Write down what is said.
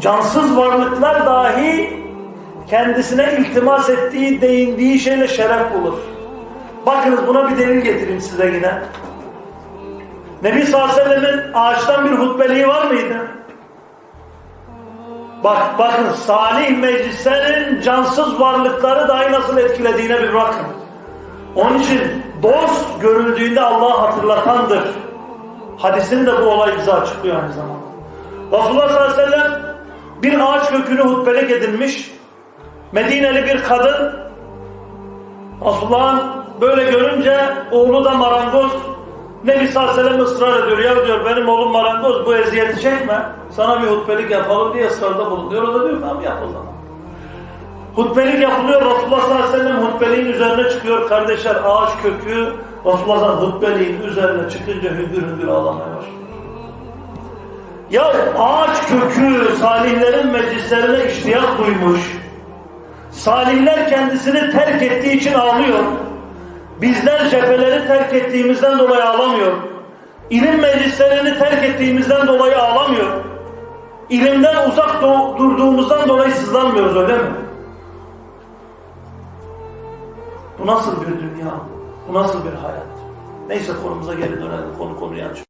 cansız varlıklar dahi kendisine iltimas ettiği, değindiği şeyle şeref bulur. Bakınız buna bir delil getireyim size yine. Nebi sallallahu ağaçtan bir hutbeliği var mıydı? Bak, bakın salih meclislerin cansız varlıkları dahi nasıl etkilediğine bir bakın. Onun için dost görüldüğünde Allah'ı hatırlatandır. Hadisin de bu olay bize açıklıyor aynı zamanda. Resulullah sallallahu aleyhi ve sellem bir ağaç kökünü hutbelik edinmiş. Medineli bir kadın Resulullah'ın böyle görünce oğlu da marangoz Nebi sallallahu aleyhi ısrar ediyor. Ya diyor benim oğlum marangoz bu eziyeti çekme. Sana bir hutbelik yapalım diye ısrarda bulunuyor. O da diyor tamam yap o zaman. Hutbelik yapılıyor. Resulullah sallallahu aleyhi ve sellem hutbeliğin üzerine çıkıyor. Kardeşler ağaç kökü Resulullah sallallahu hutbeliğin üzerine çıkınca hüngür hüngür ağlamaya başlıyor. Ya ağaç kökü salihlerin meclislerine iştiyak duymuş. Salihler kendisini terk ettiği için ağlıyor. Bizler cepheleri terk ettiğimizden dolayı ağlamıyor. İlim meclislerini terk ettiğimizden dolayı ağlamıyor. İlimden uzak durduğumuzdan dolayı sızlanmıyoruz öyle mi? Bu nasıl bir dünya? Bu nasıl bir hayat? Neyse konumuza geri dönelim. Konu konuyu açıyor.